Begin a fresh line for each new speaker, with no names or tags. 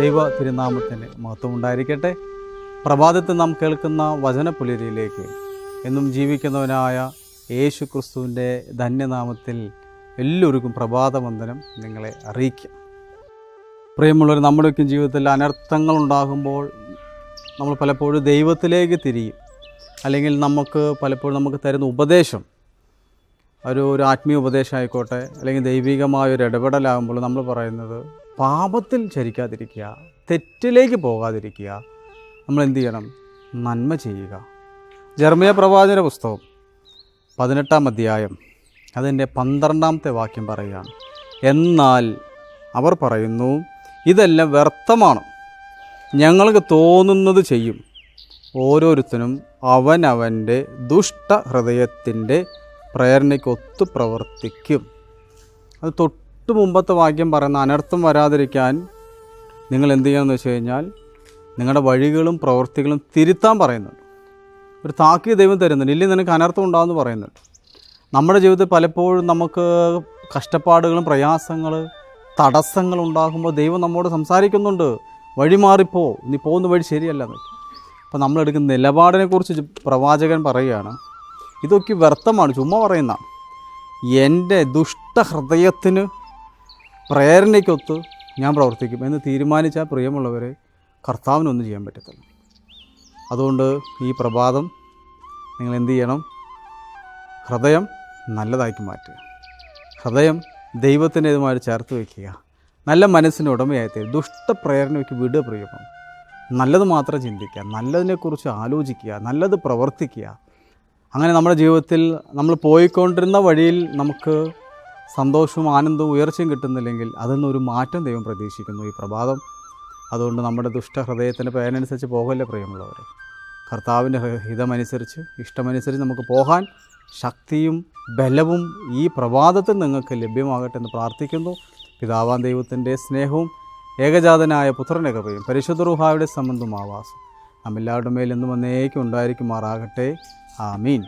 ദൈവ തിരുനാമത്തിന് മഹത്വം ഉണ്ടായിരിക്കട്ടെ പ്രഭാതത്തിൽ നാം കേൾക്കുന്ന വചനപ്പുലരിയിലേക്ക് എന്നും ജീവിക്കുന്നവനായ യേശു ക്രിസ്തുവിന്റെ ധന്യനാമത്തിൽ എല്ലാവർക്കും പ്രഭാതവന്ദനം നിങ്ങളെ അറിയിക്കാം. പ്രിയമുള്ളവർ നമ്മുടെയൊക്കെ ജീവിതത്തിൽ അനർത്ഥങ്ങൾ ഉണ്ടാകുമ്പോൾ നമ്മൾ പലപ്പോഴും ദൈവത്തിലേക്ക് തിരിയും. അല്ലെങ്കിൽ നമുക്ക് പലപ്പോഴും നമുക്ക് തരുന്ന ഉപദേശം ഒരു ഒരു ആത്മീയ ഉപദേശമായിക്കോട്ടെ അല്ലെങ്കിൽ ദൈവികമായ ഒരു ഇടപെടലാകുമ്പോൾ നമ്മൾ പറയുന്നത് പാപത്തിൽ ചരിക്കാതിരിക്കുക തെറ്റിലേക്ക് പോകാതിരിക്കുക നമ്മൾ എന്ത് ചെയ്യണം? നന്മ ചെയ്യുക. ജർമ്മിയ പ്രവാചന പുസ്തകം പതിനെട്ടാം അധ്യായം അതിന്റെ പന്ത്രണ്ടാമത്തെ വാക്യം പറയുകയാണ്. എന്നാൽ അവർ പറയുന്നു ഇതെല്ലാം വ്യർത്ഥമാണ്. ഞങ്ങൾക്ക് തോന്നുന്നത് ചെയ്യും. ഓരോരുത്തരും അവനവന്റെ ദുഷ്ടഹൃദയത്തിന്റെ പ്രേരണയ്ക്കൊത്തു പ്രവർത്തിക്കും. അത് തൊട്ട് മുമ്പത്തെ വാക്യം പറയുന്ന അനർത്ഥം വരാതിരിക്കാൻ നിങ്ങൾ എന്ത് ചെയ്യണമെന്ന് വെച്ച് കഴിഞ്ഞാൽ നിങ്ങളുടെ വഴികളും പ്രവൃത്തികളും തിരുത്താൻ പറയുന്നുണ്ട്. ഒരു താക്കി ദൈവം തരുന്നുണ്ട്. ഇല്ലെങ്കിൽ നിനക്ക് അനർത്ഥം ഉണ്ടാകുമെന്ന് പറയുന്നുണ്ട്. നമ്മുടെ ജീവിതത്തിൽ പലപ്പോഴും നമുക്ക് കഷ്ടപ്പാടുകളും പ്രയാസങ്ങൾ തടസ്സങ്ങൾ ഉണ്ടാകുമ്പോൾ ദൈവം നമ്മോട് സംസാരിക്കുന്നുണ്ട്. വഴി മാറിപ്പോ നീ പോകുന്ന വഴി ശരിയല്ല അപ്പോൾ നമ്മളെടുക്കുന്ന നിലപാടിനെക്കുറിച്ച് പ്രവാചകൻ പറയുകയാണ്. ഇതൊക്കെ വ്യർത്ഥമാണ്. ചുമ്മാ പറയുന്ന എന്റെ ദുഷ്ടഹൃദയത്തിന് പ്രേരണയ്ക്കൊത്ത് ഞാൻ പ്രവർത്തിക്കും എന്ന് തീരുമാനിച്ചാൽ പ്രിയമുള്ളവരെ കർത്താവിനൊന്നും ചെയ്യാൻ പറ്റത്തില്ല. അതുകൊണ്ട് ഈ പ്രഭാതം നിങ്ങൾ എന്ത് ചെയ്യണം? ഹൃദയം നല്ലതാക്കി മാറ്റുക. ഹൃദയം ദൈവത്തിന്റെതുമായി ചേർത്ത് വയ്ക്കുക. നല്ല മനസ്സിന് ഉടമയായി ദുഷ്ടപ്രേരണയ്ക്ക് വിടുക പ്രിയമാണ് നല്ലത് മാത്രം ചിന്തിക്കുക. നല്ലതിനെക്കുറിച്ച് ആലോചിക്കുക. നല്ലത് പ്രവർത്തിക്കുക. അങ്ങനെ നമ്മുടെ ജീവിതത്തിൽ നമ്മൾ പോയിക്കൊണ്ടിരുന്ന വഴിയിൽ നമുക്ക് സന്തോഷവും ആനന്ദവും ഉയർച്ചയും കിട്ടുന്നില്ലെങ്കിൽ അതിൽ നിന്നൊരു മാറ്റം ദൈവം പ്രതീക്ഷിക്കുന്നു ഈ പ്രഭാതം. അതുകൊണ്ട് നമ്മുടെ ദുഷ്ടഹൃദയത്തിന്റെ പേരനുസരിച്ച് പോകല്ലേ പ്രിയമുള്ളവരെ? കർത്താവിന്റെ ഹിതമനുസരിച്ച് ഇഷ്ടമനുസരിച്ച് നമുക്ക് പോകാൻ ശക്തിയും ബലവും ഈ പ്രഭാതത്തിൽ നിങ്ങൾക്ക് ലഭ്യമാകട്ടെ എന്ന് പ്രാർത്ഥിക്കുന്നു. പിതാവാൻ ദൈവത്തിന്റെ സ്നേഹവും ഏകജാതനായ പുത്രന്റെ കൃപയും പരിശുദ്ധ റുഹായുടെ സംബന്ധം ആവാസം. നമ്മെല്ലാവരുടെ മേലെന്നും എന്നും എന്നേക്കും ഉണ്ടായിരിക്കുമാറാകട്ടെ. ആമീൻ.